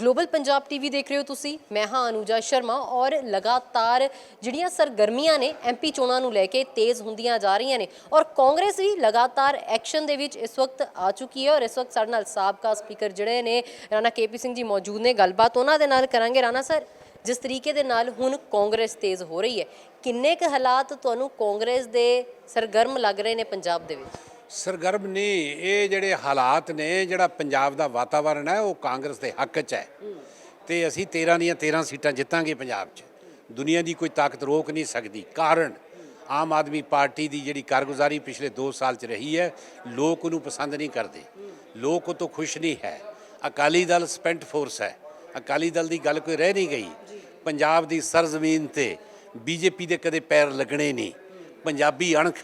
Global Punjab TV ਦੇਖ ਰਹੇ ਹੋ ਤੁਸੀਂ। ਮੈਂ ਹਾਂ ਅਨੂਜਾ ਸ਼ਰਮਾ ਔਰ ਲਗਾਤਾਰ ਜਿਹੜੀਆਂ ਸਰਗਰਮੀਆਂ ਨੇ ਐਮਪੀ ਚੋਣਾਂ ਨੂੰ ਲੈ ਕੇ ਤੇਜ਼ ਹੁੰਦੀਆਂ ਜਾ ਰਹੀਆਂ ਨੇ ਔਰ ਕਾਂਗਰਸ ਵੀ ਲਗਾਤਾਰ ਐਕਸ਼ਨ ਦੇ ਵਿੱਚ ਇਸ ਵਕਤ ਆ ਚੁੱਕੀ ਹੈ ਔਰ ਇਸ ਵਕਤ ਸਾਡੇ ਨਾਲ ਸਾਬਕਾ ਸਪੀਕਰ ਜਿਹੜੇ ਨੇ ਰਾਣਾ ਕੇਪੀ ਸਿੰਘ ਜੀ ਮੌਜੂਦ ਨੇ। ਗੱਲਬਾਤ ਉਹਨਾਂ ਦੇ ਨਾਲ ਕਰਾਂਗੇ। ਰਾਣਾ ਸਰ, ਜਿਸ ਤਰੀਕੇ ਦੇ ਨਾਲ ਹੁਣ ਕਾਂਗਰਸ ਤੇਜ਼ ਹੋ ਰਹੀ ਹੈ, ਕਿੰਨੇ ਕੁ ਹਾਲਾਤ ਤੁਹਾਨੂੰ ਕਾਂਗਰਸ ਦੇ ਸਰਗਰਮ ਲੱਗ ਰਹੇ ਨੇ ਪੰਜਾਬ ਦੇ ਵਿੱਚ? ਸਰਗਰਮ ਨੇ, ਇਹ ਜਿਹੜੇ ਹਾਲਾਤ ਨੇ, ਜਿਹੜਾ ਪੰਜਾਬ ਦਾ ਵਾਤਾਵਰਣ ਹੈ, ਉਹ ਕਾਂਗਰਸ ਦੇ ਹੱਕ 'ਚ ਹੈ। ਤੇ ਅਸੀਂ 13 ਦੀਆਂ 13 ਸੀਟਾਂ ਜਿੱਤਾਂਗੇ ਪੰਜਾਬ 'ਚ। ਦੁਨੀਆ ਦੀ ਕੋਈ ਤਾਕਤ ਰੋਕ ਨਹੀਂ ਸਕਦੀ। ਕਾਰਨ, ਆਮ ਆਦਮੀ ਪਾਰਟੀ ਦੀ ਜਿਹੜੀ ਕਾਰਗੁਜ਼ਾਰੀ ਪਿਛਲੇ 2 ਸਾਲ 'ਚ ਰਹੀ ਹੈ, ਲੋਕ ਉਹਨੂੰ ਪਸੰਦ ਨਹੀਂ ਕਰਦੇ। ਲੋਕ ਉਹ ਤੋਂ ਖੁਸ਼ ਨਹੀਂ ਹੈ। ਅਕਾਲੀ ਦਲ ਸਪੈਂਟ ਫੋਰਸ ਹੈ। ਅਕਾਲੀ ਦਲ ਦੀ ਗੱਲ ਕੋਈ ਰਹਿ ਨਹੀਂ ਗਈ। ਪੰਜਾਬ ਦੀ ਸਰਜ਼ਮੀਨ ਤੇ ਬੀਜੇਪੀ ਦੇ ਕਦੇ ਪੈਰ ਲੱਗਣੇ ਨਹੀਂ। ਪੰਜਾਬੀ ਅਣਖ,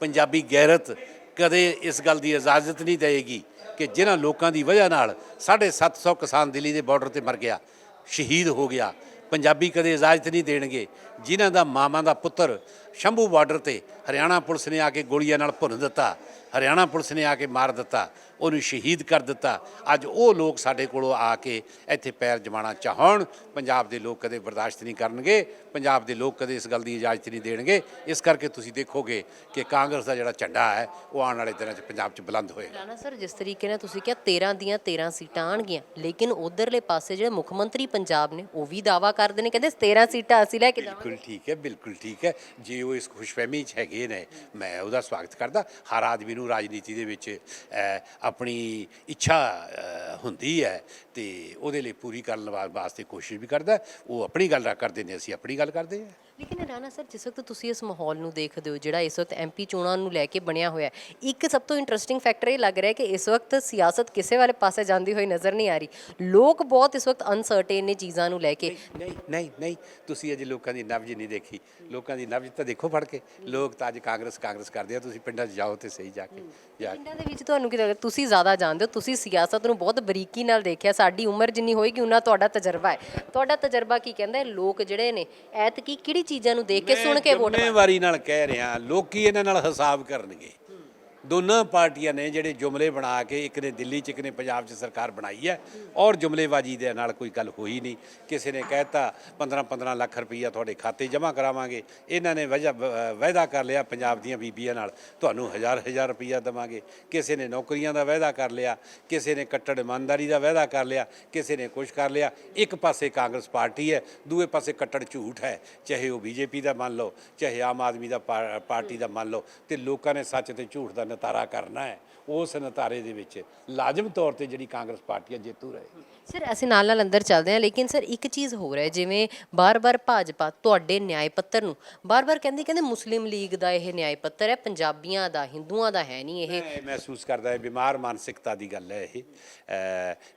ਪੰਜਾਬੀ ਗੈਰਤ ਕਦੇ ਇਸ ਗੱਲ ਦੀ ਇਜਾਜ਼ਤ ਨਹੀਂ ਦੇਵੇਗੀ ਕਿ ਜਿਨ੍ਹਾਂ ਲੋਕਾਂ ਦੀ ਵਜ੍ਹਾ ਨਾਲ 750 ਕਿਸਾਨ ਦਿੱਲੀ ਦੇ ਬਾਰਡਰ ਤੇ ਮਰ ਗਿਆ, ਸ਼ਹੀਦ ਹੋ ਗਿਆ। ਪੰਜਾਬੀ ਕਦੇ ਇਜਾਜ਼ਤ ਨਹੀਂ ਦੇਣਗੇ। ਜਿਨ੍ਹਾਂ ਦਾ ਮਾਮਾ ਦਾ ਪੁੱਤਰ ਸ਼ੰਭੂ ਬਾਰਡਰ ਤੇ ਹਰਿਆਣਾ ਪੁਲਿਸ ਨੇ ਆ ਕੇ ਗੋਲੀਆਂ ਨਾਲ ਭੁੰਨ ਦਿੱਤਾ, ਹਰਿਆਣਾ ਪੁਲਿਸ ਨੇ ਆ ਕੇ ਮਾਰ ਦਿੱਤਾ। ਉਹਨੂੰ ਸ਼ਹੀਦ ਕਰ ਦਿੱਤਾ। ਅੱਜ ਉਹ ਲੋਕ ਸਾਡੇ ਕੋਲੋਂ ਆ ਕੇ ਇੱਥੇ ਪੈਰ ਜਮਾਣਾ ਚਾਹਣ। ਪੰਜਾਬ ਦੇ ਲੋਕ ਕਦੇ ਬਰਦਾਸ਼ਤ ਨਹੀਂ ਕਰਨਗੇ। ਪੰਜਾਬ ਦੇ ਲੋਕ ਕਦੇ ਇਸ ਗੱਲ ਦੀ ਇਜਾਜ਼ਤ ਨਹੀਂ ਦੇਣਗੇ। ਇਸ ਕਰਕੇ ਤੁਸੀਂ ਦੇਖੋਗੇ ਕਿ ਕਾਂਗਰਸ ਦਾ ਜਿਹੜਾ ਝੰਡਾ ਹੈ ਉਹ ਆਉਣ ਵਾਲੇ ਦਿਨਾਂ 'ਚ ਪੰਜਾਬ 'ਚ ਬੁਲੰਦ ਹੋਏਗਾ। ਰਾਣਾ ਸਰ ਜਿਸ ਤਰੀਕੇ ਨਾਲ ਤੁਸੀਂ ਕਿਹਾ 13 ਦੀਆਂ 13 ਸੀਟਾਂ ਆਣਗੀਆਂ ਲੇਕਿਨ ਉਧਰਲੇ ਪਾਸੇ ਜਿਹੜੇ ਮੁੱਖ ਮੰਤਰੀ ਪੰਜਾਬ ਨੇ ਉਹ ਵੀ ਦਾਵਾ ਕਰਦੇ ਨੇ ਕਹਿੰਦੇ 13 ਸੀਟਾਂ ਅਸੀਂ ਲੈ ਕੇ ਜਾਵਾਂਗੇ। ਬਿਲਕੁਲ ਠੀਕ ਹੈ ਬਿਲਕੁਲ ਠੀਕ ਹੈ। ਜੇ ਉਹ ਇਸ ਖੁਸ਼ਫਹਿਮੀ 'ਚ ਹੈਗੇ ਨੇ ਮੈਂ ਉਹਦਾ ਸਵਾਗਤ ਕਰਦਾ। ਹਰ ਆਦਮੀ ਨੂੰ ਰਾਜਨੀਤੀ ਦੇ ਵਿੱਚ ਆਪਣੀ ਇੱਛਾ ਹੁੰਦੀ ਹੈ ਤੇ ਉਹਦੇ ਲਈ ਪੂਰੀ ਕਰਨ ਵਾਸਤੇ ਕੋਸ਼ਿਸ਼ ਵੀ ਕਰਦਾ। ਉਹ ਆਪਣੀ ਗੱਲ ਰਾ ਕਰਦੇ ਨੇ, ਅਸੀਂ ਆਪਣੀ ਗੱਲ ਕਰਦੇ ਹਾਂ। ਲੇਕਿਨ ਰਾਣਾ ਸਰ ਜਿਸ ਵਕਤ ਤੁਸੀਂ ਇਸ ਮਾਹੌਲ ਨੂੰ ਦੇਖਦੇ ਹੋ ਜਿਹੜਾ ਇਸ ਵਕਤ ਐਮਪੀ ਚੋਣਾਂ ਨੂੰ ਲੈ ਕੇ ਬਣਿਆ ਹੋਇਆ ਹੈ ਇੱਕ ਸਭ ਤੋਂ ਇੰਟਰਸਟਿੰਗ ਫੈਕਟਰ ਇਹ ਲੱਗ ਰਿਹਾ ਹੈ ਕਿ ਇਸ ਵਕਤ ਸਿਆਸਤ ਕਿਸੇ ਵਾਲੇ ਪਾਸੇ ਜਾਂਦੀ ਹੋਈ ਨਜ਼ਰ ਨਹੀਂ ਆ ਰਹੀ। ਲੋਕ ਬਹੁਤ ਇਸ ਵਕਤ ਅਨਸਰਟੇਨ ਨੇ ਚੀਜ਼ਾਂ ਨੂੰ ਲੈ ਕੇ। ਨਹੀਂ ਨਹੀਂ ਨਹੀਂ ਤੁਸੀਂ ਅਜੇ ਲੋਕਾਂ ਦੀ ਨਬਜ ਨਹੀਂ ਦੇਖੀ। ਲੋਕਾਂ ਦੀ ਨਬਜ ਤਾਂ ਦੇਖੋ ਫੜ ਕੇ। ਲੋਕ ਤਾਂ ਅੱਜ ਕਾਂਗਰਸ ਕਾਂਗਰਸ ਕਰਦੇ ਆ ਤੁਸੀਂ ਪਿੰਡਾਂ 'ਚ ਜਾਓ ਤੇ ਸਹੀ ਜਾ ਕੇ ਜਾ ਕੇ। ਪਿੰਡਾਂ ਦੇ ਵਿੱਚ ਤੁਹਾਨੂੰ ਕੀ ਲੱਗਦਾ ਤੁਸੀਂ ਜ਼ਿਆਦਾ ਜਾਣਦੇ ਹੋ ਤੁਸੀਂ ਸਿਆਸਤ ਨੂੰ ਬਹੁਤ ਬਰੀਕੀ ਨਾਲ ਦੇਖਿਆ ਸਾਡੀ ਉਮਰ ਜਿੰਨੀ ਹੋਏਗੀ ਉਨਾ ਤੁਹਾਡਾ ਤਜਰਬਾ ਹੈ। ਤੁਹਾਡਾ ਤਜਰਬਾ ਕੀ ਕਹਿੰਦਾ ਹੈ? ਲੋਕ ਜਿਹੜੇ ਨੇ ਐਤਕੀ ਕਿਹੜੀ ਚੀਜ਼ਾਂ ਨੂੰ ਦੇਖ ਕੇ ਸੁਣ ਕੇ ਵੋਟ ਜ਼ਿੰਮੇਵਾਰੀ ਨਾਲ ਕਹਿ ਰਿਹਾ, ਲੋਕੀ ਇਹਨਾਂ ਨਾਲ ਹਿਸਾਬ ਕਰਨਗੇ। ਦੋਨਾਂ ਪਾਰਟੀਆਂ ਨੇ ਜਿਹੜੇ ਜੁਮਲੇ ਬਣਾ ਕੇ ਇੱਕ ਨੇ ਦਿੱਲੀ 'ਚ, ਇੱਕ ਨੇ ਪੰਜਾਬ 'ਚ ਸਰਕਾਰ ਬਣਾਈ ਹੈ ਔਰ ਜੁਮਲੇਬਾਜ਼ੀ ਦੇ ਨਾਲ ਕੋਈ ਗੱਲ ਹੋਈ ਨਹੀਂ। ਕਿਸੇ ਨੇ ਕਹਿਤਾ 15 15 ਲੱਖ ਰੁਪਈਆ ਤੁਹਾਡੇ ਖਾਤੇ ਜਮ੍ਹਾਂ ਕਰਾਵਾਂਗੇ। ਇਹਨਾਂ ਨੇ ਵਜ੍ਹਾ, ਵ- ਵਾਅਦਾ ਕਰ ਲਿਆ ਪੰਜਾਬ ਦੀਆਂ ਬੀਬੀਆਂ ਨਾਲ, ਤੁਹਾਨੂੰ ਹਜ਼ਾਰ ਹਜ਼ਾਰ ਰੁਪਈਆ ਦੇਵਾਂਗੇ। ਕਿਸੇ ਨੇ ਨੌਕਰੀਆਂ ਦਾ ਵਾਅਦਾ ਕਰ ਲਿਆ, ਕਿਸੇ ਨੇ ਕੱਟੜ ਇਮਾਨਦਾਰੀ ਦਾ ਵਾਅਦਾ ਕਰ ਲਿਆ, ਕਿਸੇ ਨੇ ਕੁਝ ਕਰ ਲਿਆ। ਇੱਕ ਪਾਸੇ ਕਾਂਗਰਸ ਪਾਰਟੀ ਹੈ, ਦੂਏ ਪਾਸੇ ਕੱਟੜ ਝੂਠ ਹੈ। ਚਾਹੇ ਉਹ ਬੀਜੇਪੀ ਦਾ ਮੰਨ ਲਓ, ਚਾਹੇ ਆਮ ਆਦਮੀ ਦਾ ਪਾ- ਪਾਰਟੀ ਦਾ ਮੰਨ ਲਓ, ਤੇ ਲੋਕਾਂ ਨੇ ਸੱਚ ਤੇ ਝੂਠ ਦਾ ਨਤਾਰਾ ਕਰਨਾ ਹੈ। ਉਸ ਨਤਾਰੇ ਦੇ ਵਿੱਚ। ਲਾਜ਼ਮ ਤੌਰ ਤੇ ਜਿਹੜੀ ਕਾਂਗਰਸ ਪਾਰਟੀ ਹੈ ਜੇਤੂ ਰਹੇ। ਸਰ ਅਸੀਂ ਨਾਲ ਨਾਲ ਅੰਦਰ ਚੱਲਦੇ ਹਾਂ ਲੇਕਿਨ ਸਰ ਇੱਕ ਚੀਜ਼ ਹੋ ਰਿਹਾ ਹੈ ਜਿਵੇਂ ਬਾਰ-ਬਾਰ ਭਾਜਪਾ ਤੁਹਾਡੇ ਨਿਆਂ ਪੱਤਰ ਨੂੰ ਬਾਰ-ਬਾਰ ਕਹਿੰਦੀ ਕਹਿੰਦੇ ਮੁਸਲਿਮ ਲੀਗ ਦਾ ਇਹ ਨਿਆਂ ਪੱਤਰ ਹੈ ਪੰਜਾਬੀਆਂ ਦਾ ਹਿੰਦੂਆਂ ਦਾ ਹੈ ਨਹੀਂ ਇਹ। ਮੈਂ ਮਹਿਸੂਸ ਕਰਦਾ ਹੈ ਬਿਮਾਰ ਮਾਨਸਿਕਤਾ ਦੀ ਗੱਲ ਹੈ ਇਹ।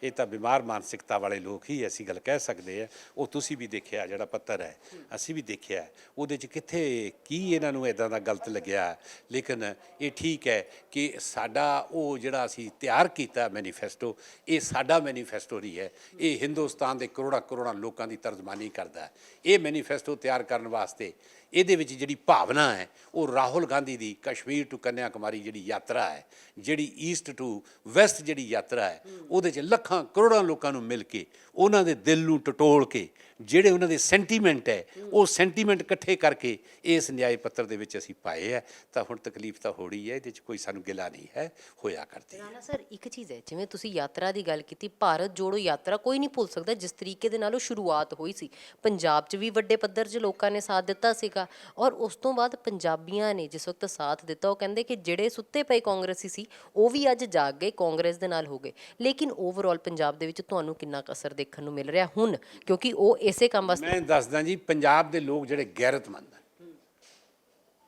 ਇਹ ਤਾਂ ਬਿਮਾਰ ਮਾਨਸਿਕਤਾ ਵਾਲੇ ਲੋਕ ਹੀ ਐਸੀ ਗੱਲ ਕਹਿ ਸਕਦੇ ਆ ਉਹ ਤੁਸੀਂ ਵੀ ਦੇਖਿਆ ਜਿਹੜਾ ਪੱਤਰ ਹੈ ਅਸੀਂ ਵੀ ਦੇਖਿਆ। ਉਹਦੇ 'ਚ ਕਿੱਥੇ ਕੀ ਇਹਨਾਂ ਨੂੰ ਇਦਾਂ ਦਾ ਗਲਤ ਲੱਗਿਆ। ਲੇਕਿਨ ਇਹ ਠੀਕ ਹੈ ਕਿ ਸਾਡਾ ਉਹ ਜਿਹੜਾ ਅਸੀਂ ਤਿਆਰ ਕੀਤਾ ਮੈਨੀਫੈਸਟੋ, ਇਹ ਸਾਡਾ ਮੈਨੀਫੈਸਟੋ ਨਹੀਂ ਹੈ। ਇਹ ਹਿੰਦੁਸਤਾਨ ਦੇ ਕਰੋੜਾਂ ਕਰੋੜਾਂ ਲੋਕਾਂ ਦੀ ਤਰਜਮਾਨੀ ਕਰਦਾ ਹੈ। ਇਹ ਮੈਨੀਫੈਸਟੋ ਤਿਆਰ ਕਰਨ ਵਾਸਤੇ ਇਹਦੇ ਵਿੱਚ ਜਿਹੜੀ ਭਾਵਨਾ ਹੈ, ਉਹ ਰਾਹੁਲ ਗਾਂਧੀ ਦੀ ਕਸ਼ਮੀਰ ਟੂ ਕੰਨਿਆ ਕੁਮਾਰੀ ਜਿਹੜੀ ਯਾਤਰਾ ਹੈ, ਜਿਹੜੀ ਈਸਟ ਟੂ ਵੈਸਟ ਜਿਹੜੀ ਯਾਤਰਾ ਹੈ, ਉਹਦੇ 'ਚ ਲੱਖਾਂ ਕਰੋੜਾਂ ਲੋਕਾਂ ਨੂੰ ਮਿਲ ਕੇ, ਉਹਨਾਂ ਦੇ ਦਿਲ ਨੂੰ ਟਟੋਲ ਕੇ ਜਿਹੜੇ ਉਹਨਾਂ ਦੇ ਸੈਂਟੀਮੈਂਟ ਹੈ, ਉਹ ਸੈਂਟੀਮੈਂਟ ਇਕੱਠੇ ਕਰਕੇ ਇਸ ਨਿਆਏ ਪੱਤਰ ਦੇ ਵਿੱਚ ਅਸੀਂ ਪਾਏ ਹੈ, ਤਾਂ ਹੁਣ ਤਕਲੀਫ ਤਾਂ ਹੋ ਰਹੀ ਹੈ, ਇਹਦੇ 'ਚ ਕੋਈ ਸਾਨੂੰ ਗਿਲਾ ਨਹੀਂ ਹੈ, ਹੋਇਆ ਕਰਦੀ ਹੈ। ਰਾਣਾ ਸਰ, ਇੱਕ ਚੀਜ਼ ਹੈ, ਜਿਵੇਂ ਤੁਸੀਂ ਯਾਤਰਾ ਦੀ ਗੱਲ ਕੀਤੀ, ਭਾਰਤ ਜੋੜੋ ਯਾਤਰਾ ਕੋਈ ਨਹੀਂ ਭੁੱਲ ਸਕਦਾ, ਜਿਸ ਤਰੀਕੇ ਦੇ ਨਾਲ ਉਹ ਸ਼ੁਰੂਆਤ ਹੋਈ ਸੀ। ਪੰਜਾਬ 'ਚ ਵੀ ਵੱਡੇ ਪੱਧਰ 'ਚ ਲੋਕਾਂ ਨੇ ਸਾਥ ਦਿੱਤਾ ਸੀਗਾ, ਔਰ ਉਸ ਤੋਂ ਬਾਅਦ ਪੰਜਾਬੀਆਂ ਨੇ ਜਿਸ ਵਕਤ ਸਾਥ ਦਿੱਤਾ, ਉਹ ਕਹਿੰਦੇ ਕਿ ਜਿਹੜੇ ਸੁੱਤੇ ਪਏ ਕਾਂਗਰਸੀ ਸੀ, ਉਹ ਵੀ ਅੱਜ ਜਾਗ ਗਏ, ਕਾਂਗਰਸ ਦੇ ਨਾਲ ਹੋ ਗਏ। ਲੇਕਿਨ ਓਵਰਆਲ ਪੰਜਾਬ ਦੇ ਵਿੱਚ ਤੁਹਾਨੂੰ ਕਿੰਨਾ ਕੁ ਅਸਰ ਦੇਖਣ ਨੂੰ ਮਿਲ ਰਿਹਾ ਹੁਣ? ਕਿਉਂਕਿ ਉਹ ਇਸੇ ਕੰਮ ਵਾਸਤੇ। ਮੈਂ ਦੱਸਦਾ ਜੀ, ਪੰਜਾਬ ਦੇ ਲੋਕ ਜਿਹੜੇ ਗੈਰਤਮੰਦ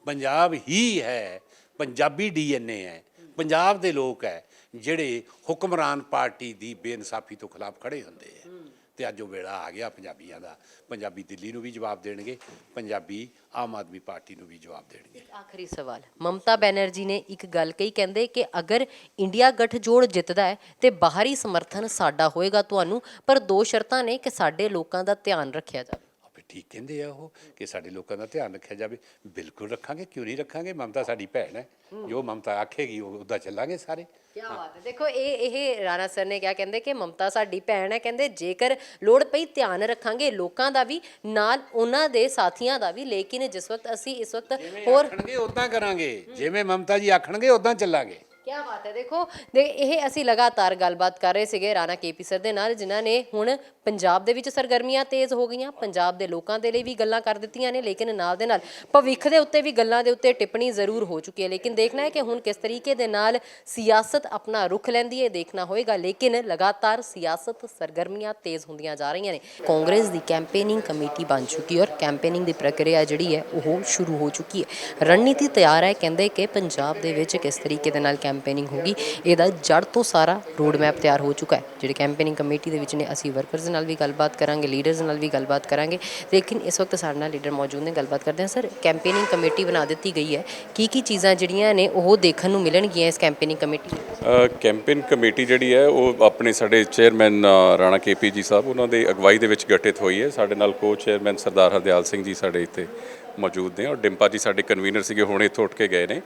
ਪੰਜਾਬ ਹੀ ਹੈ, ਪੰਜਾਬੀ ਡੀਐਨਏ ਹੈ, ਪੰਜਾਬ ਦੇ ਲੋਕ ਹੈ, ਜਿਹੜੇ ਹੁਕਮਰਾਨ ਪਾਰਟੀ ਦੀ ਬੇਇਨਸਾਫੀ ਤੋਂ ਖਿਲਾਫ ਖੜੇ ਹੁੰਦੇ ਹੈ। ਤੇ ਅੱਜ ਉਹ ਵੇਲਾ ਆ ਗਿਆ ਪੰਜਾਬੀਆਂ ਦਾ। ਪੰਜਾਬੀ ਦਿੱਲੀ ਨੂੰ ਵੀ ਜਵਾਬ ਦੇਣਗੇ, ਪੰਜਾਬੀ ਆਮ ਆਦਮੀ ਪਾਰਟੀ ਨੂੰ ਵੀ ਜਵਾਬ ਦੇਣਗੇ। ਆਖਰੀ ਸਵਾਲ। ਮਮਤਾ ਬੈਨਰਜੀ ਨੇ ਇੱਕ ਗੱਲ ਕਹੀ, ਕਹਿੰਦੇ ਕਿ ਅਗਰ ਇੰਡੀਆ ਗੱਠਜੋੜ ਜਿੱਤਦਾ ਹੈ ਤੇ ਬਾਹਰੀ ਸਮਰਥਨ ਸਾਡਾ ਹੋਏਗਾ ਤੁਹਾਨੂੰ, ਪਰ ਦੋ ਸ਼ਰਤਾਂ ਨੇ ਕਿ ਸਾਡੇ ਲੋਕਾਂ ਦਾ ਧਿਆਨ ਰੱਖਿਆ ਜਾਵੇ। ਠੀਕ ਕਹਿੰਦੇ ਆ ਉਹ ਕਿ ਸਾਡੇ ਲੋਕਾਂ ਦਾ ਧਿਆਨ ਰੱਖਿਆ ਜਾਵੇ। ਬਿਲਕੁਲ ਰੱਖਾਂਗੇ ਕਿਉਂ ਨਹੀਂ ਰੱਖਾਂਗੇ? ਮਮਤਾ ਸਾਡੀ ਭੈਣ ਹੈ। ਜੋ ਮਮਤਾ ਆਖੇਗੀ ਉਹ ਉਹਦਾ ਚੱਲਾਂਗੇ ਸਾਰੇ। ਕੀ ਬਾਤ ਹੈ। ਦੇਖੋ ਇਹ ਇਹ ਰਾਣਾ ਸਰ ਨੇ ਕਿਹਾ ਕਹਿੰਦੇ ਕਿ ਮਮਤਾ ਸਾਡੀ ਭੈਣ ਹੈ। ਕਹਿੰਦੇ ਜੇਕਰ ਲੋੜ ਪਈ ਧਿਆਨ ਰੱਖਾਂਗੇ ਲੋਕਾਂ ਦਾ ਵੀ ਨਾਲ ਉਹਨਾਂ ਦੇ ਸਾਥੀਆਂ ਦਾ ਵੀ। ਲੇਕਿਨ ਜਿਸ ਵਕਤ ਅਸੀਂ ਇਸ ਵਕਤ ਹੋਰ ਆਖਣਗੇ ਉਦਾਂ ਕਰਾਂਗੇ। ਜਿਵੇਂ ਮਮਤਾ ਜੀ ਆਖਣਗੇ ਉਦਾਂ ਚੱਲਾਂਗੇ। ਕੀ ਬਾਤ ਹੈ। ਦੇਖੋ, ਦੇ ਇਹ ਅਸੀਂ ਲਗਾਤਾਰ ਗੱਲਬਾਤ ਕਰ ਰਹੇ ਸੀਗੇ ਰਾਣਾ ਕੇਪੀ ਸਰ ਦੇ ਨਾਲ, ਜਿਨ੍ਹਾਂ ਨੇ ਹੁਣ ਪੰਜਾਬ ਦੇ ਵਿੱਚ ਸਰਗਰਮੀਆਂ ਤੇਜ਼ ਹੋ ਗਈਆਂ, ਪੰਜਾਬ ਦੇ ਲੋਕਾਂ ਦੇ ਲਈ ਵੀ ਗੱਲਾਂ ਕਰ ਦਿੱਤੀਆਂ ਨੇ, ਲੇਕਿਨ ਨਾਲ ਦੇ ਨਾਲ ਭਵਿੱਖ ਦੇ ਉੱਤੇ ਵੀ ਗੱਲਾਂ ਦੇ ਉੱਤੇ ਟਿੱਪਣੀ ਜ਼ਰੂਰ ਹੋ ਚੁੱਕੀ ਹੈ। ਲੇਕਿਨ ਦੇਖਣਾ ਹੈ ਕਿ ਹੁਣ ਕਿਸ ਤਰੀਕੇ ਦੇ ਨਾਲ ਸਿਆਸਤ ਆਪਣਾ ਰੁਖ ਲੈਂਦੀ ਹੈ, ਦੇਖਣਾ ਹੋਏਗਾ, ਲੇਕਿਨ ਲਗਾਤਾਰ ਸਿਆਸਤ ਸਰਗਰਮੀਆਂ ਤੇਜ਼ ਹੁੰਦੀਆਂ ਜਾ ਰਹੀਆਂ ਨੇ। ਕਾਂਗਰਸ ਦੀ ਕੈਂਪੇਨਿੰਗ ਕਮੇਟੀ ਬਣ ਚੁੱਕੀ ਹੈ ਔਰ ਕੈਂਪੇਨਿੰਗ ਦੀ ਪ੍ਰਕਿਰਿਆ ਜਿਹੜੀ ਹੈ, ਉਹ ਸ਼ੁਰੂ ਹੋ ਚੁੱਕੀ ਹੈ। ਰਣਨੀਤੀ ਤਿਆਰ ਹੈ, ਕਹਿੰਦੇ ਕਿ ਪੰਜਾਬ ਦੇ ਵਿੱਚ ਕਿਸ ਤਰੀਕੇ ਦੇ ਨਾਲ ਕੈਂਪ ਕੈਂਪੇਨਿੰਗ ਹੋਗੀ ਇਹਦਾ ਜੜ ਤੋਂ ਸਾਰਾ ਰੋਡ ਮੈਪ ਤਿਆਰ ਹੋ ਚੁੱਕਾ ਹੈ। ਜਿਹੜੇ ਕੈਂਪੇਨਿੰਗ ਕਮੇਟੀ ਦੇ ਵਿੱਚ ਨੇ ਅਸੀਂ ਵਰਕਰਸ ਨਾਲ ਵੀ ਗੱਲਬਾਤ ਕਰਾਂਗੇ ਲੀਡਰਸ ਨਾਲ ਵੀ ਗੱਲਬਾਤ ਕਰਾਂਗੇ। ਲੇਕਿਨ ਇਸ ਵਕਤ ਸਾਡੇ ਨਾਲ ਲੀਡਰ ਮੌਜੂਦ ਨੇ ਗੱਲਬਾਤ ਕਰਦੇ ਹਾਂ। ਸਰ ਕੈਂਪੇਨਿੰਗ ਕਮੇਟੀ ਬਣਾ ਦਿੱਤੀ ਗਈ ਹੈ। ਕੀ ਕੀ ਚੀਜ਼ਾਂ ਜਿਹੜੀਆਂ ਨੇ ਉਹ ਦੇਖਣ ਨੂੰ ਮਿਲਣਗੀਆਂ ਇਸ ਕੈਂਪੇਨਿੰਗ ਕਮੇਟੀ ਕੈਂਪੇਨ ਕਮੇਟੀ ਜਿਹੜੀ ਹੈ ਉਹ ਆਪਣੇ ਸਾਡੇ ਚੇਅਰਮੈਨ ਅ, ਰਾਣਾ ਕੇਪੀ ਜੀ ਸਾਹਿਬ ਉਹਨਾਂ ਦੇ ਅਗਵਾਈ ਦੇ ਵਿੱਚ ਗਠਿਤ ਹੋਈ ਹੈ। ਸਾਡੇ ਨਾਲ ਕੋ ਚੇਅਰਮੈਨ ਸਰਦਾਰ ਹਰਦਿਆਲ ਸਿੰਘ ਜੀ ਸਾਡੇ ਇੱਥੇ ਮੌਜੂਦ ਨੇ ਔਰ ਡਿੰਪਾ ਜੀ ਸਾਡੇ ਕਨਵੀਨਰ ਸੀਗੇ, ਹੁਣ ਇੱਥੋਂ ਉੱਠ ਕੇ ਗਏ ਨੇ।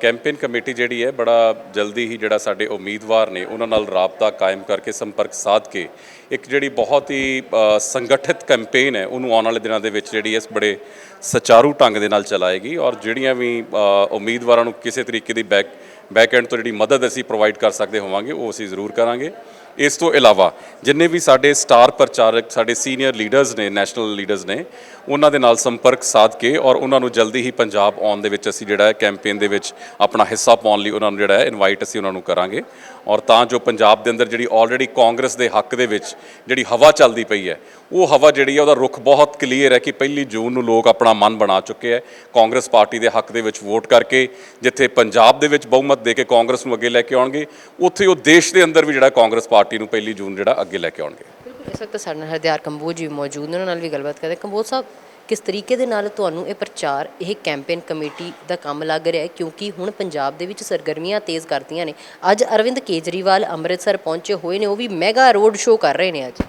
ਕੈਂਪੇਨ ਕਮੇਟੀ ਜਿਹੜੀ ਹੈ, ਬੜਾ ਜਲਦੀ ਹੀ ਜਿਹੜਾ ਸਾਡੇ ਉਮੀਦਵਾਰ ਨੇ, ਉਹਨਾਂ ਨਾਲ ਰਾਬਤਾ ਕਾਇਮ ਕਰਕੇ ਸੰਪਰਕ ਸਾਧ ਕੇ, ਇੱਕ ਜਿਹੜੀ ਬਹੁਤ ਹੀ ਸੰਗਠਿਤ ਕੈਂਪੇਨ ਹੈ, ਉਹਨੂੰ ਆਉਣ ਵਾਲੇ ਦਿਨਾਂ ਦੇ ਵਿੱਚ ਜਿਹੜੀ ਇਸ ਬੜੇ ਸੁਚਾਰੂ ਢੰਗ ਦੇ ਨਾਲ ਚਲਾਏਗੀ ਔਰ ਜਿਹੜੀਆਂ ਵੀ ਉਮੀਦਵਾਰਾਂ ਨੂੰ ਕਿਸੇ ਤਰੀਕੇ ਦੀ ਬੈਕ ਬੈਕ ਐਂਡ ਤੋਂ ਜਿਹੜੀ ਮਦਦ ਅਸੀਂ ਪ੍ਰੋਵਾਈਡ ਕਰ ਸਕਦੇ ਹੋਵਾਂਗੇ, ਉਹ ਅਸੀਂ ਜ਼ਰੂਰ ਕਰਾਂਗੇ। ਇਸ ਤੋਂ ਇਲਾਵਾ ਜਿੰਨੇ ਵੀ ਸਾਡੇ ਸਟਾਰ ਪ੍ਰਚਾਰਕ, ਸਾਡੇ ਸੀਨੀਅਰ ਲੀਡਰਸ ਨੇ, ਨੈਸ਼ਨਲ ਲੀਡਰਸ ਨੇ, ਉਹਨਾਂ ਦੇ ਨਾਲ ਸੰਪਰਕ ਸਾਧ ਕੇ ਔਰ ਉਹਨਾਂ ਨੂੰ ਜਲਦੀ ਹੀ ਪੰਜਾਬ ਆਉਣ ਦੇ ਵਿੱਚ ਅਸੀਂ ਜਿਹੜਾ ਹੈ ਕੈਂਪੇਨ ਦੇ ਵਿੱਚ ਆਪਣਾ ਹਿੱਸਾ ਪਾਉਣ ਲਈ ਉਹਨਾਂ ਨੂੰ ਜਿਹੜਾ ਹੈ ਇਨਵਾਈਟ ਅਸੀਂ ਉਹਨਾਂ ਨੂੰ ਕਰਾਂਗੇ। ਔਰ ਤਾਂ ਜੋ ਪੰਜਾਬ ਦੇ ਅੰਦਰ ਜਿਹੜੀ ਆਲਰੇਡੀ ਕਾਂਗਰਸ ਦੇ ਹੱਕ ਦੇ ਵਿੱਚ ਜਿਹੜੀ ਹਵਾ ਚੱਲਦੀ ਪਈ ਹੈ ਉਹ ਹਵਾ ਜਿਹੜੀ ਹੈ ਉਹਦਾ ਰੁਖ ਬਹੁਤ ਕਲੀਅਰ ਹੈ ਕਿ ਪਹਿਲੀ ਜੂਨ ਨੂੰ ਲੋਕ ਆਪਣਾ ਮਨ ਬਣਾ ਚੁੱਕੇ ਹੈ ਕਾਂਗਰਸ ਪਾਰਟੀ ਦੇ ਹੱਕ ਦੇ ਵਿੱਚ ਵੋਟ ਕਰਕੇ ਜਿੱਥੇ ਪੰਜਾਬ ਦੇ ਵਿੱਚ ਬਹੁਮਤ ਦੇ ਕੇ ਕਾਂਗਰਸ ਨੂੰ ਅੱਗੇ ਲੈ ਕੇ ਆਉਣਗੇ, ਉੱਥੇ ਉਹ ਦੇਸ਼ ਦੇ ਅੰਦਰ ਵੀ ਜਿਹੜਾ ਕਾਂਗਰਸ ਪਾਰਟੀ ਨੂੰ ਪਹਿਲੀ ਜੂਨ ਜਿਹੜਾ ਅੱਗੇ ਲੈ ਕੇ ਆਉਣਗੇ। ਬਿਲਕੁਲ, ਇਸ ਵਕਤ ਸਾਡੇ ਨਾਲ ਹਰਦਿਆਰ ਕੰਬੋਜ ਜੀ ਮੌਜੂਦ ਨੇ, ਉਹਨਾਂ ਨਾਲ ਵੀ ਗੱਲਬਾਤ ਕਰਦੇ ਕੰਬੋਜ ਸਾਹਿਬ, ਕਿਸ ਤਰੀਕੇ ਦੇ ਨਾਲ ਤੁਹਾਨੂੰ ਇਹ ਪ੍ਰਚਾਰ, ਇਹ ਕੈਂਪੇਨ ਕਮੇਟੀ ਦਾ ਕੰਮ ਲੱਗ ਰਿਹਾ ਹੈ? ਕਿਉਂਕਿ ਹੁਣ ਪੰਜਾਬ ਦੇ ਵਿੱਚ ਸਰਗਰਮੀਆਂ ਤੇਜ਼ ਕਰਤੀਆਂ ਨੇ। ਅੱਜ ਅਰਵਿੰਦ ਕੇਜਰੀਵਾਲ ਅੰਮ੍ਰਿਤਸਰ ਪਹੁੰਚੇ ਹੋਏ ਨੇ, ਉਹ ਵੀ ਮੈਗਾ ਰੋਡ ਸ਼ੋਅ ਕਰ ਰਹੇ ਨੇ ਅੱਜ।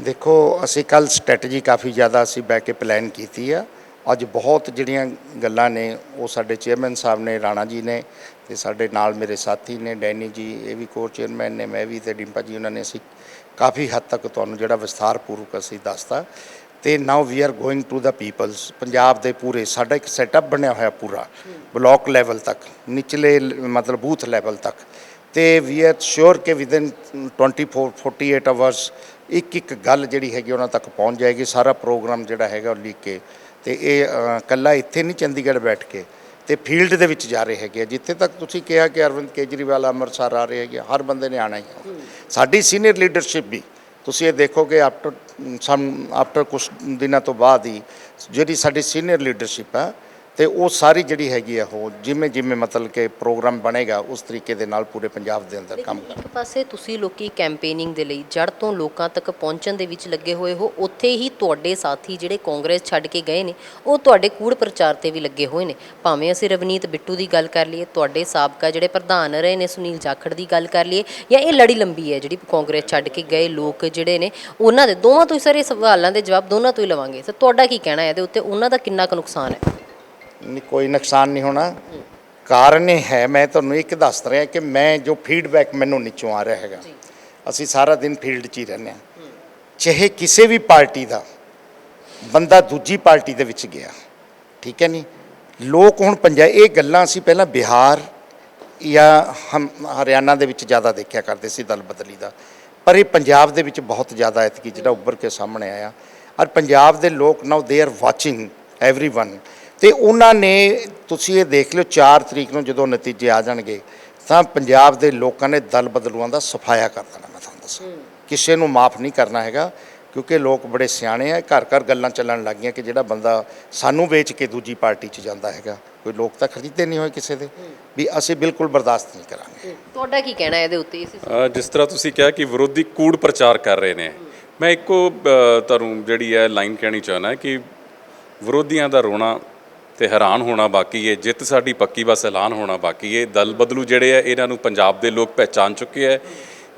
ਦੇਖੋ, ਅਸੀਂ ਕੱਲ ਸਟ੍ਰੈਟਜੀ ਕਾਫੀ ਜ਼ਿਆਦਾ ਅਸੀਂ ਬੈ ਕੇ ਪਲਾਨ ਕੀਤੀ ਆ। ਅੱਜ ਬਹੁਤ ਜਿਹੜੀਆਂ ਗੱਲਾਂ ਨੇ, ਉਹ ਸਾਡੇ ਚੇਅਰਮੈਨ ਸਾਹਿਬ ਨੇ, ਰਾਣਾ ਜੀ ਨੇ ਤੇ ਸਾਡੇ ਨਾਲ ਮੇਰੇ ਸਾਥੀ ਨੇ, ਡੈਨੀ ਜੀ, ਇਹ ਵੀ ਕੋਰ ਚੇਅਰਮੈਨ ਨੇ, ਮੈਂ ਵੀ ਤੇ ਡਿੰਪਾ ਜੀ, ਉਹਨਾਂ ਨੇ ਅਸੀਂ ਕਾਫੀ ਹੱਦ ਤੱਕ ਤੁਹਾਨੂੰ ਜਿਹੜਾ ਵਿਸਥਾਰਪੂਰਵਕ ਅਸੀਂ ਦੱਸਤਾ। ਤੇ now we are going to the people's Punjab ਦੇ ਪੂਰੇ, ਸਾਡਾ ਇੱਕ ਸੈਟਅਪ ਬਣਿਆ ਹੋਇਆ ਪੂਰਾ ਬਲਾਕ ਲੈਵਲ ਤੱਕ, ਨਿਚਲੇ ਲ- ਮਤਲਬ ਬੂਥ ਲੈਵਲ ਤੱਕ। ਤੇ ਵੀ ਆਰ ਸ਼ੋਰ ਕਿ ਵਿਦਨ 24 48 ਆਵਰਸ ਇੱਕ ਇੱਕ ਗੱਲ ਜਿਹੜੀ ਹੈਗੀ ਉਹਨਾਂ ਤੱਕ ਪਹੁੰਚ ਜਾਏਗੀ ਸਾਰਾ ਪ੍ਰੋਗਰਾਮ ਜਿਹੜਾ ਹੈਗਾ ਉਹ ਲਿਖ ਕੇ ਤੇ ਇਹ ਅ, ਕੱਲਾ ਇੱਥੇ ਨਹੀਂ ਚੰਡੀਗੜ੍ਹ ਬੈਠ ਕੇ ਤੇ ਫੀਲਡ ਦੇ ਵਿੱਚ ਜਾ ਰਹੇ ਹੈਗੇ ਆ। ਜਿੱਥੇ ਤੱਕ ਤੁਸੀਂ ਕਿਹਾ ਕਿ ਅਰਵਿੰਦ ਕੇਜਰੀਵਾਲ ਅੰਮ੍ਰਿਤਸਰ ਆ ਰਹੇ ਹੈਗੇ ਆ, ਹਰ ਬੰਦੇ ਨੇ ਆਣਾ ਹੀ ਆ ਸਾਡੀ ਸੀਨੀਅਰ ਲੀਡਰਸ਼ਿਪ ਵੀ ਤੁਸੀਂ ਇਹ ਦੇਖੋਗੇ ਆਫਟਰ ਸਮ ਆਫਟਰ ਕੁਝ ਦਿਨਾਂ ਤੋਂ ਬਾਅਦ ਹੀ ਜਿਹੜੀ ਸਾਡੀ ਸੀਨੀਅਰ ਲੀਡਰਸ਼ਿਪ ਆ ਤੇ ਉਹ ਸਾਰੀ ਜਿਹੜੀ ਹੈਗੀ ਆ ਉਹ ਜਿਵੇਂ ਜਿਵੇਂ ਮਤਲਬ ਕਿ ਪ੍ਰੋਗਰਾਮ ਬਣੇਗਾ, ਉਸ ਤਰੀਕੇ ਦੇ ਨਾਲ ਪੂਰੇ ਪੰਜਾਬ ਦੇ ਅੰਦਰ ਕੰਮ ਲੇਕਿਨ ਇੱਕ ਪਾਸੇ ਤੁਸੀਂ ਲੋਕੀ ਕੈਂਪੇਨਿੰਗ ਦੇ ਲਈ ਜੜ ਤੋਂ ਲੋਕਾਂ ਤੱਕ ਪਹੁੰਚਣ ਦੇ ਵਿੱਚ ਲੱਗੇ ਹੋਏ ਹੋ, ਉੱਥੇ ਹੀ ਤੁਹਾਡੇ ਸਾਥੀ ਜਿਹੜੇ ਕਾਂਗਰਸ ਛੱਡ ਕੇ ਗਏ ਨੇ, ਉਹ ਤੁਹਾਡੇ ਕੂੜ ਪ੍ਰਚਾਰ ਤੇ ਵੀ ਲੱਗੇ ਹੋਏ ਨੇ। ਭਾਵੇਂ ਅਸੀਂ ਰਵਨੀਤ ਬਿੱਟੂ ਦੀ ਗੱਲ ਕਰ ਲਈਏ, ਤੁਹਾਡੇ ਸਾਬਕਾ ਜਿਹੜੇ ਪ੍ਰਧਾਨ ਰਹੇ ਨੇ ਸੁਨੀਲ ਜਾਖੜ ਦੀ ਗੱਲ ਕਰ ਲਈਏ, ਜਾਂ ਇਹ ਲੜੀ ਲੰਬੀ ਹੈ ਜਿਹੜੀ ਕਾਂਗਰਸ ਛੱਡ ਕੇ ਗਏ ਲੋਕ ਜਿਹੜੇ ਨੇ, ਉਹਨਾਂ ਦੇ ਦੋਵਾਂ ਤੋਂ ਹੀ ਸਾਰੇ ਸਵਾਲਾਂ ਦੇ ਜਵਾਬ ਦੋਨਾਂ ਤੋਂ ਹੀ ਲਵਾਂਗੇ। ਸਰ, ਤੁਹਾਡਾ ਕੀ ਕਹਿਣਾ ਹੈ? ਇਹਦੇ ਉੱਤੇ ਉਹਨਾਂ ਦਾ ਕਿੰਨਾ ਕੁ ਨੁਕਸਾਨ ਹੈ? ਨਹੀਂ ਕੋਈ ਨੁਕਸਾਨ ਨਹੀਂ ਹੋਣਾ। ਕਾਰਨ ਇਹ ਹੈ ਮੈਂ ਤੁਹਾਨੂੰ ਇੱਕ ਦੱਸ ਰਿਹਾ ਕਿ ਮੈਂ ਜੋ ਫੀਡਬੈਕ ਮੈਨੂੰ ਨੀਚੋਂ ਆ ਰਿਹਾ ਹੈਗਾ ਅਸੀਂ ਸਾਰਾ ਦਿਨ ਫੀਲਡ 'ਚ ਹੀ ਰਹਿੰਦੇ ਆ ਚਾਹੇ ਕਿਸੇ ਵੀ ਪਾਰਟੀ ਦਾ ਬੰਦਾ ਦੂਜੀ ਪਾਰਟੀ ਦੇ ਵਿੱਚ ਗਿਆ ਠੀਕ ਹੈ ਨਹੀਂ ਲੋਕ ਹੁਣ ਪੰਜਾਬ ਇਹ ਗੱਲਾਂ ਅਸੀਂ ਪਹਿਲਾਂ ਬਿਹਾਰ ਜਾਂ ਹਮ ਹਰਿਆਣਾ ਦੇ ਵਿੱਚ ਜ਼ਿਆਦਾ ਦੇਖਿਆ ਕਰਦੇ ਸੀ ਦਲ ਬਦਲੀ ਦਾ। ਪਰ ਇਹ ਪੰਜਾਬ ਦੇ ਵਿੱਚ ਬਹੁਤ ਜ਼ਿਆਦਾ ਐਤਕੀ ਜਿਹੜਾ ਉੱਭਰ ਕੇ ਸਾਹਮਣੇ ਆਇਆ। ਔਰ ਪੰਜਾਬ ਦੇ ਲੋਕ ਨਾਓ ਦੇ ਆਰ ਵਾਚਿੰਗ ਐਵਰੀਵਨ ਤੇ ਉਹਨਾਂ ਨੇ ਤੁਸੀਂ ਇਹ ਦੇਖ ਲਿਓ 4 ਤਰੀਕ ਨੂੰ ਜਦੋਂ ਨਤੀਜੇ ਆ ਜਾਣਗੇ ਤਾਂ ਪੰਜਾਬ ਦੇ ਲੋਕਾਂ ਨੇ ਦਲ ਬਦਲੂਆਂ ਦਾ ਸਫਾਇਆ ਕਰ ਦੇਣਾ ਮੈਂ ਤੁਹਾਨੂੰ ਦੱਸਾਂ। ਕਿਸੇ ਨੂੰ ਮਾਫ ਨਹੀਂ ਕਰਨਾ ਹੈਗਾ ਕਿਉਂਕਿ ਲੋਕ ਬੜੇ ਸਿਆਣੇ ਆ ਘਰ ਘਰ ਗੱਲਾਂ ਚੱਲਣ ਲੱਗ ਗਈਆਂ ਕਿ ਜਿਹੜਾ ਬੰਦਾ ਸਾਨੂੰ ਵੇਚ ਕੇ ਦੂਜੀ ਪਾਰਟੀ 'ਚ ਜਾਂਦਾ ਹੈਗਾ ਕੋਈ ਲੋਕ ਤਾਂ ਖਰੀਦਦੇ ਨਹੀਂ ਹੋਏ ਕਿਸੇ ਦੇ ਵੀ ਅਸੀਂ ਬਿਲਕੁਲ ਬਰਦਾਸ਼ਤ ਨਹੀਂ ਕਰਾਂਗੇ। ਤੁਹਾਡਾ ਕੀ ਕਹਿਣਾ ਹੈ ਇਹਦੇ ਉੱਤੇ? ਜਿਸ ਤਰ੍ਹਾਂ ਤੁਸੀਂ ਕਿਹਾ ਕਿ ਵਿਰੋਧੀ ਕੂੜ ਪ੍ਰਚਾਰ ਕਰ ਰਹੇ ਨੇ ਮੈਂ ਇੱਕੋ ਤੁਹਾਨੂੰ ਜਿਹੜੀ ਹੈ ਲਾਈਨ ਕਹਿਣੀ ਚਾਹਨਾ ਕਿ ਵਿਰੋਧੀਆਂ ਦਾ ਰੋਣਾ ਤੇ ਹੈਰਾਨ ਹੋਣਾ ਬਾਕੀ ਹੈ, ਜਿੱਤ ਸਾਡੀ ਪੱਕੀ ਬਸ ਐਲਾਨ ਹੋਣਾ ਬਾਕੀ ਹੈ। ਦਲ ਬਦਲੂ ਜਿਹੜੇ ਆ, ਇਹਨਾਂ ਨੂੰ ਪੰਜਾਬ ਦੇ ਲੋਕ ਪਹਿਚਾਨ ਚੁੱਕੇ ਹੈ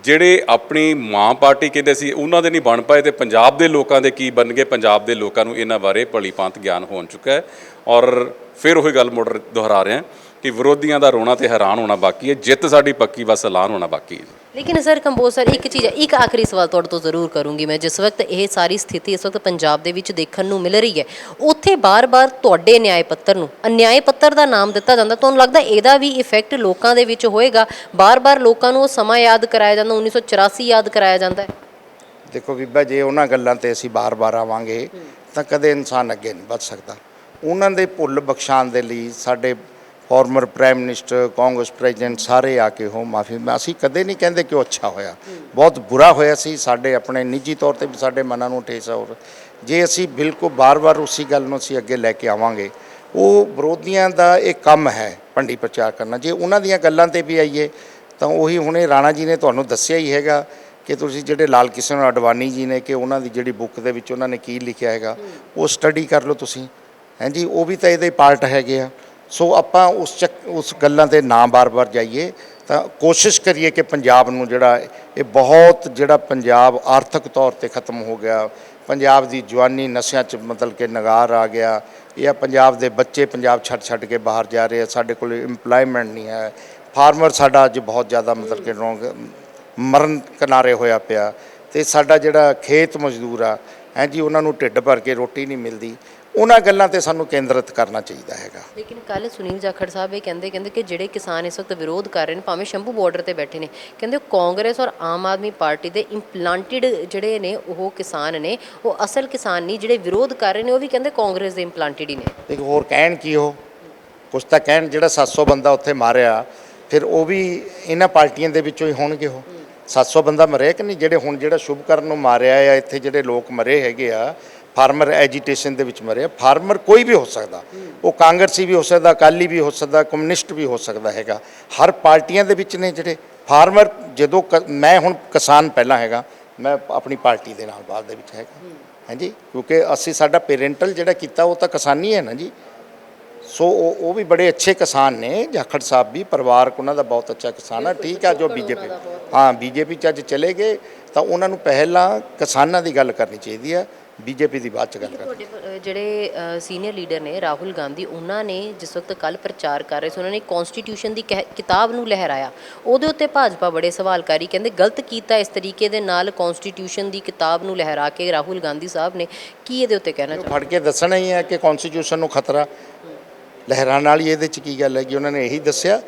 ਜਿਹੜੇ ਆਪਣੀ ਮਾਂ ਪਾਰਟੀ ਕਹਿੰਦੇ ਸੀ, ਉਹਨਾਂ ਦੇ ਨਹੀਂ ਬਣ ਪਾਏ ਤੇ ਪੰਜਾਬ ਦੇ ਲੋਕਾਂ ਦੇ ਕੀ ਬਣ ਗਏ ਪੰਜਾਬ ਦੇ ਲੋਕਾਂ ਨੂੰ ਇਹਨਾਂ ਬਾਰੇ ਭਲੀਭਾਂਤ ਗਿਆਨ ਹੋਣ ਚੁੱਕਾ ਹੈ। ਔਰ ਫਿਰ ਉਹੀ ਗੱਲ ਮੁੜ ਦੁਹਰਾ ਰਿਹਾ ਕਿ ਵਿਰੋਧੀਆਂ ਦਾ ਰੋਣਾ ਤੇ ਹੈਰਾਨ ਹੋਣਾ ਬਾਕੀ ਹੈ, ਜਿੱਤ ਸਾਡੀ ਪੱਕੀ ਬਸ ਐਲਾਨ ਹੋਣਾ ਬਾਕੀ ਹੈ। ਲੇਕਿਨ ਸਰ, ਕੰਬੋਜ ਸਰ, ਇੱਕ ਚੀਜ਼ ਹੈ, ਇੱਕ ਆਖਰੀ ਸਵਾਲ ਤੁਹਾਡੇ ਤੋਂ ਜ਼ਰੂਰ ਕਰੂੰਗੀ ਮੈਂ, ਜਿਸ ਵਕਤ ਇਹ ਸਾਰੀ ਸਥਿਤੀ ਇਸ ਵਕਤ ਪੰਜਾਬ ਦੇ ਵਿੱਚ ਦੇਖਣ ਨੂੰ ਮਿਲ ਰਹੀ ਹੈ, ਉੱਥੇ ਬਾਰ-ਬਾਰ ਤੁਹਾਡੇ ਨਿਆਂ ਪੱਤਰ ਨੂੰ, ਅਨਿਆਏ ਪੱਤਰ ਦਾ ਨਾਮ ਦਿੱਤਾ ਜਾਂਦਾ, ਤੁਹਾਨੂੰ ਲੱਗਦਾ ਇਹਦਾ ਵੀ ਇਫੈਕਟ ਲੋਕਾਂ ਦੇ ਵਿੱਚ ਹੋਏਗਾ? ਬਾਰ-ਬਾਰ ਲੋਕਾਂ ਨੂੰ ਉਹ ਸਮਾਂ ਯਾਦ ਕਰਾਇਆ ਜਾਂਦਾ 1984 ਯਾਦ ਕਰਾਇਆ ਜਾਂਦਾ ਹੈ? ਦੇਖੋ ਬੀਬਾ, ਜੇ ਉਹਨਾਂ ਗੱਲਾਂ ਤੇ ਅਸੀਂ ਬਾਰ-ਬਾਰ ਆਵਾਂਗੇ, ਤਾਂ ਕਦੇ ਇਨਸਾਨ ਅੱਗੇ ਨਹੀਂ ਵੱਧ ਸਕਦਾ। ਉਹਨਾਂ ਦੇ ਭੁੱਲ ਬਖਸ਼ਾਉਣ ਦੇ ਲਈ ਸਾਡੇ former prime minister Congress president ਸਾਰੇ ਆ ਕੇ ਉਹ ਮਾਫੀ ਅਸੀਂ ਕਦੇ ਨਹੀਂ ਕਹਿੰਦੇ ਕਿ ਉਹ ਅੱਛਾ ਹੋਇਆ। ਬਹੁਤ ਬੁਰਾ ਹੋਇਆ ਸੀ। ਸਾਡੇ ਆਪਣੇ ਨਿੱਜੀ ਤੌਰ ਤੇ ਵੀ ਸਾਡੇ ਮਨਾਂ ਨੂੰ ਠੇਸ ਹੋਰ। ਜੇ ਅਸੀਂ ਬਿਲਕੁਲ ਬਾਰ-ਬਾਰ ਉਸੇ ਗੱਲ ਨੂੰ ਅਸੀਂ ਅੱਗੇ ਲੈ ਕੇ ਆਵਾਂਗੇ, ਉਹ ਵਿਰੋਧੀਆਂ ਦਾ ਇਹ ਕੰਮ ਹੈ ਭੰਡੀ ਪ੍ਰਚਾਰ ਕਰਨਾ। ਜੇ ਉਹਨਾਂ ਦੀਆਂ ਗੱਲਾਂ ਤੇ ਵੀ ਆਈਏ, ਤਾਂ ਉਹੀ ਹੁਣੇ ਰਾਣਾ ਜੀ ਨੇ ਤੁਹਾਨੂੰ ਦੱਸਿਆ ਹੀ ਹੈਗਾ ਕਿ ਤੁਸੀਂ ਜਿਹੜੇ ਲਾਲ ਕਿਸ਼ਨ ਅਡਵਾਨੀ ਜੀ ਨੇ ਕਿ ਉਹਨਾਂ ਦੀ ਜਿਹੜੀ ਬੁੱਕ ਦੇ ਵਿੱਚ ਉਹਨਾਂ ਨੇ ਕੀ ਲਿਖਿਆ ਹੈਗਾ, ਉਹ ਸਟੱਡੀ ਕਰ ਲਓ ਤੁਸੀਂ। ਹਾਂਜੀ ਉਹ ਵੀ ਤਾਂ ਇਹਦੇ ਪਾਰਟ ਹੈਗੇ ਆ। ਸੋ ਆਪਾਂ ਉਸ ਚੱਕ ਉਸ ਗੱਲਾਂ ਤੇ ਨਾ ਬਾਰ-ਬਾਰ ਜਾਈਏ, ਤਾਂ ਕੋਸ਼ਿਸ਼ ਕਰੀਏ ਕਿ ਪੰਜਾਬ ਨੂੰ ਜਿਹੜਾ ਇਹ ਬਹੁਤ ਜਿਹੜਾ ਪੰਜਾਬ ਆਰਥਿਕ ਤੌਰ ਤੇ ਖਤਮ ਹੋ ਗਿਆ, ਪੰਜਾਬ ਦੀ ਜਵਾਨੀ ਨਸ਼ਿਆਂ 'ਚ ਮਤਲਬ ਕਿ ਨਗਾਰ ਆ ਗਿਆ, ਇਹ ਪੰਜਾਬ ਦੇ ਬੱਚੇ ਪੰਜਾਬ ਛੱਡ ਛੱਡ ਕੇ ਬਾਹਰ ਜਾ ਰਹੇ ਆ, ਸਾਡੇ ਕੋਲ EMPLOYMENT ਨਹੀਂ ਹੈ ਫਾਰਮਰ ਸਾਡਾ ਅੱਜ ਬਹੁਤ ਜ਼ਿਆਦਾ ਮਤਲਬ ਕਿ ਰੋਂਗ, ਮਰਨ ਕਿਨਾਰੇ ਹੋਇਆ ਪਿਆ, ਤੇ ਸਾਡਾ ਜਿਹੜਾ ਖੇਤ ਮਜ਼ਦੂਰ ਆ, ਹੈ ਜੀ, ਉਹਨਾਂ ਨੂੰ ਢਿੱਡ ਭਰ ਕੇ ਰੋਟੀ ਨਹੀਂ ਮਿਲਦੀ ਉਹਨਾਂ ਗੱਲਾਂ ਤੇ ਸਾਨੂੰ ਕੇਂਦਰਿਤ ਕਰਨਾ ਚਾਹੀਦਾ ਹੈਗਾ। ਲੇਕਿਨ ਕੱਲ ਸੁਨੀਲ ਜਾਖੜ ਸਾਹਿਬ ਇਹ ਕਹਿੰਦੇ ਕਹਿੰਦੇ ਕਿ ਜਿਹੜੇ ਕਿਸਾਨ ਇਸ ਵਕਤ ਵਿਰੋਧ ਕਰ ਰਹੇ ਨੇ ਭਾਵੇਂ ਸ਼ੰਭੂ ਬਾਰਡਰ ਤੇ ਬੈਠੇ ਨੇ ਕਹਿੰਦੇ ਕਾਂਗਰਸ ਔਰ ਆਮ ਆਦਮੀ ਪਾਰਟੀ ਦੇ ਇੰਪਲਾਂਟਡ ਜਿਹੜੇ ਨੇ ਉਹ ਕਿਸਾਨ ਨੇ ਉਹ ਅਸਲ ਕਿਸਾਨ ਨਹੀਂ ਜਿਹੜੇ ਵਿਰੋਧ ਕਰ ਰਹੇ ਨੇ ਉਹ ਵੀ ਕਹਿੰਦੇ ਕਾਂਗਰਸ ਦੇ ਇੰਪਲਾਂਟਡ ਹੀ ਨੇ। ਤੇ ਹੋਰ ਕਹਿਣ ਕੀ ਉਹ? ਕੁਛ ਤਾਂ ਕਹਿਣ ਜਿਹੜਾ 700 ਬੰਦਾ ਉੱਥੇ ਮਾਰਿਆ ਫਿਰ ਉਹ ਵੀ ਇਹਨਾਂ ਪਾਰਟੀਆਂ ਦੇ ਵਿੱਚੋਂ ਹੀ ਹੋਣਗੇ ਉਹ? 700 ਬੰਦਾ ਮਰਿਆ ਕਿ ਨਹੀਂ? ਜਿਹੜੇ ਹੁਣ ਜਿਹੜਾ ਸ਼ੁਭਕਰਨ ਨੂੰ ਮਾਰਿਆ ਆ ਇੱਥੇ ਜਿਹੜੇ ਲੋਕ ਮਰੇ ਹੈਗੇ ਆ ਫਾਰਮਰ ਐਜੀਟੇਸ਼ਨ ਦੇ ਵਿੱਚ ਮਰੇ ਆ ਫਾਰਮਰ ਕੋਈ ਵੀ ਹੋ ਸਕਦਾ। ਉਹ ਕਾਂਗਰਸੀ ਵੀ ਹੋ ਸਕਦਾ ਅਕਾਲੀ ਵੀ ਹੋ ਸਕਦਾ ਕਮਿਊਨਿਸਟ ਵੀ ਹੋ ਸਕਦਾ ਹੈਗਾ। ਹਰ ਪਾਰਟੀਆਂ ਦੇ ਵਿੱਚ ਨੇ ਜਿਹੜੇ। ਫਾਰਮਰ ਜਦੋਂ ਮੈਂ ਹੁਣ ਕਿਸਾਨ ਪਹਿਲਾਂ ਹੈਗਾ। ਮੈਂ ਆਪਣੀ ਪਾਰਟੀ ਦੇ ਨਾਲ ਬਾਅਦ ਦੇ ਵਿੱਚ ਹੈਗਾ। ਹਾਂਜੀ? ਕਿਉਂਕਿ ਅਸੀਂ ਸਾਡਾ ਪੇਰੈਂਟਲ ਜਿਹੜਾ ਕੀਤਾ ਉਹ ਤਾਂ ਕਿਸਾਨੀ ਹੈ ਨਾ ਜੀ। ਸੋ ਉਹ ਉਹ ਵੀ ਬੜੇ ਅੱਛੇ ਕਿਸਾਨ ਨੇ। ਜਾਖੜ ਸਾਹਿਬ ਵੀ ਪਰਿਵਾਰਕ ਉਹਨਾਂ ਦਾ ਬਹੁਤ ਅੱਛਾ ਕਿਸਾਨ ਆ। ਠੀਕ ਆ ਜੋ ਬੀਜੇਪੀ ਹਾਂ ਬੀਜੇਪੀ ਚ ਅੱਜ ਚਲੇ ਗਏ। ਤਾਂ ਉਹਨਾਂ ਨੂੰ ਪਹਿਲਾਂ ਕਿਸਾਨਾਂ ਦੀ ਗੱਲ ਕਰਨੀ ਚਾਹੀਦੀ ਆ। ਬੀਜੇਪੀ ਦੀ ਬਾਅਦ ਚ ਗੱਲ ਤੁਹਾਡੇ ਅ, ਜਿਹੜੇ ਸੀਨੀਅਰ ਲੀਡਰ ਨੇ ਰਾਹੁਲ ਗਾਂਧੀ ਉਹਨਾਂ ਨੇ ਜਿਸ ਵਕਤ ਕੱਲ ਪ੍ਰਚਾਰ ਕਰ ਰਹੇ ਸੀ ਉਹਨਾਂ ਨੇ ਕਨਸਟੀਟਿਊਸ਼ਨ ਦੀ ਕਹਿ- ਕਿਤਾਬ ਨੂੰ ਲਹਿਰਾਇਆ। ਉਹਦੇ ਉੱਤੇ ਭਾਜਪਾ ਬੜੇ ਸਵਾਲ ਕਰੀ ਕਹਿੰਦੇ ਗਲਤ ਕੀਤਾ ਇਸ ਤਰੀਕੇ ਦੇ ਨਾਲ ਕਨਸਟੀਟਿਊਸ਼ਨ ਦੀ ਕਿਤਾਬ ਨੂੰ ਲਹਿਰਾ ਕੇ ਰਾਹੁਲ ਗਾਂਧੀ ਸਾਹਿਬ ਨੇ। ਕੀ ਇਹਦੇ ਉੱਤੇ ਕਹਿਣਾ ਚਾਹੁੰਦੇ ਫੜ ਕੇ ਦੱਸਣਾ ਹੀ ਹੈ ਕਿ ਕਨਸਟੀਟਿਊਸ਼ਨ ਨੂੰ ਖਤਰਾ। ਲਹਿਰਾਂ ਨਾਲ ਹੀ ਇਹਦੇ ਚ ਕੀ ਗੱਲ ਹੈ ਕਿ ਉਹਨਾਂ ਨੇ ਇਹੀ ਦੱਸਿਆ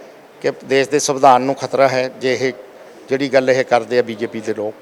ਕਿ ਦੇਸ਼ ਦੇ ਸੰਵਿਧਾਨ ਨੂੰ ਖਤਰਾ ਹੈ ਜੇ ਇਹ ਜਿਹੜੀ ਗੱਲ ਇਹ ਕਰਦੇ ਆ ਬੀਜੇਪੀ ਦੇ ਲੋਕ।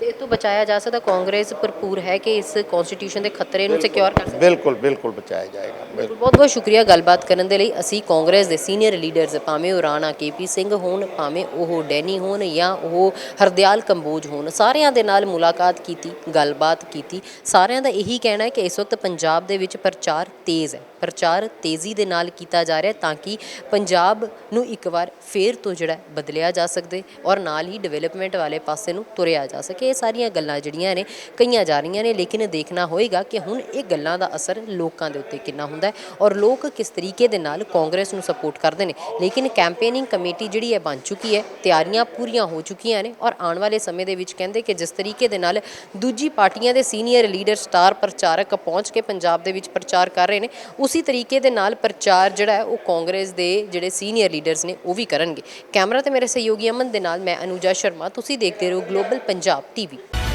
ਤੇ ਇਹ ਤੋਂ ਬਚਾਇਆ ਜਾ ਸਕਦਾ ਕਾਂਗਰਸ ਭਰਪੂਰ ਹੈ ਕਿ ਇਸ ਕਨਸਟੀਟਿਊਸ਼ਨ ਦੇ ਖਤਰੇ ਨੂੰ ਸਿਕਿਉਰ ਕਰ ਸਕਦੀ ਬਿਲਕੁਲ ਬਿਲਕੁਲ ਬਚਾਇਆ ਜਾਏਗਾ ਬਿਲਕੁਲ। ਬਹੁਤ ਬਹੁਤ ਸ਼ੁਕਰੀਆ ਗੱਲਬਾਤ ਕਰਨ ਦੇ ਲਈ। ਅਸੀਂ ਕਾਂਗਰਸ ਦੇ ਸੀਨੀਅਰ ਲੀਡਰਸ ਭਾਵੇਂ ਉਹ ਰਾਣਾ ਕੇਪੀ ਸਿੰਘ ਹੋਣ ਭਾਵੇਂ ਉਹ ਡੈਨੀ ਹੋਣ ਜਾਂ ਉਹ ਹਰਦਿਆਲ ਕੰਬੋਜ ਹੋਣ ਸਾਰਿਆਂ ਦੇ ਨਾਲ ਮੁਲਾਕਾਤ ਕੀਤੀ ਗੱਲਬਾਤ ਕੀਤੀ। ਸਾਰਿਆਂ ਦਾ ਇਹੀ ਕਹਿਣਾ ਹੈ ਕਿ ਇਸ ਵਕਤ ਪੰਜਾਬ ਦੇ ਵਿੱਚ ਪ੍ਰਚਾਰ ਤੇਜ਼ ਹੈ। ਪ੍ਰਚਾਰ ਤੇਜ਼ੀ ਦੇ ਨਾਲ ਕੀਤਾ ਜਾ ਰਿਹਾ ਤਾਂ ਕਿ ਪੰਜਾਬ ਨੂੰ ਇੱਕ ਵਾਰ ਫੇਰ ਤੋਂ ਜਿਹੜਾ ਬਦਲਿਆ ਜਾ ਸਕਦੇ ਔਰ ਨਾਲ ਹੀ ਡਿਵੈਲਪਮੈਂਟ ਵਾਲੇ ਪਾਸੇ ਨੂੰ ਤੁਰਿਆ ਜਾ ਸਕੇ। ਇਹ ਸਾਰੀਆਂ ਗੱਲਾਂ ਜਿਹੜੀਆਂ ਨੇ ਕਈਆਂ ਜਾ ਰਹੀਆਂ ਨੇ, ਲੇਕਿਨ ਦੇਖਣਾ ਹੋਏਗਾ ਕਿ ਹੁਣ ਇਹ ਗੱਲਾਂ ਦਾ ਅਸਰ ਲੋਕਾਂ ਦੇ ਉੱਤੇ ਕਿੰਨਾ ਹੁੰਦਾ ਹੈ ਔਰ ਲੋਕ ਕਿਸ ਤਰੀਕੇ ਦੇ ਨਾਲ ਕਾਂਗਰਸ ਨੂੰ ਸਪੋਰਟ ਕਰਦੇ ਨੇ। ਲੇਕਿਨ ਕੈਂਪੇਨਿੰਗ ਕਮੇਟੀ ਜਿਹੜੀ ਹੈ ਬਣ ਚੁੱਕੀ ਹੈ, ਤਿਆਰੀਆਂ ਪੂਰੀਆਂ ਹੋ ਚੁੱਕੀਆਂ ਨੇ ਔਰ ਆਉਣ ਵਾਲੇ ਸਮੇਂ ਦੇ ਵਿੱਚ ਕਹਿੰਦੇ ਕਿ ਜਿਸ ਤਰੀਕੇ ਦੇ ਨਾਲ ਦੂਜੀ ਪਾਰਟੀਆਂ ਦੇ ਸੀਨੀਅਰ ਲੀਡਰ ਸਟਾਰ ਪ੍ਰਚਾਰਕ ਪਹੁੰਚ ਕੇ ਪੰਜਾਬ ਦੇ ਵਿੱਚ ਪ੍ਰਚਾਰ ਕਰ ਰਹੇ ਨੇ, ਉਸੇ ਤਰੀਕੇ ਦੇ ਨਾਲ ਪ੍ਰਚਾਰ ਜਿਹੜਾ ਹੈ ਉਹ ਕਾਂਗਰਸ ਦੇ ਜਿਹੜੇ ਸੀਨੀਅਰ ਲੀਡਰਸ ਨੇ ਉਹ ਵੀ ਕਰਨਗੇ। ਕੈਮਰਾ ਤੇ ਮੇਰੇ ਸਹਿਯੋਗੀ ਅਮਨ ਦੇ ਨਾਲ ਮੈਂ ਅਨੂਜਾ ਸ਼ਰਮਾ, ਤੁਸੀਂ ਦੇਖਦੇ ਰਹੋ ਗਲੋਬਲ ਪੰਜਾਬ TV.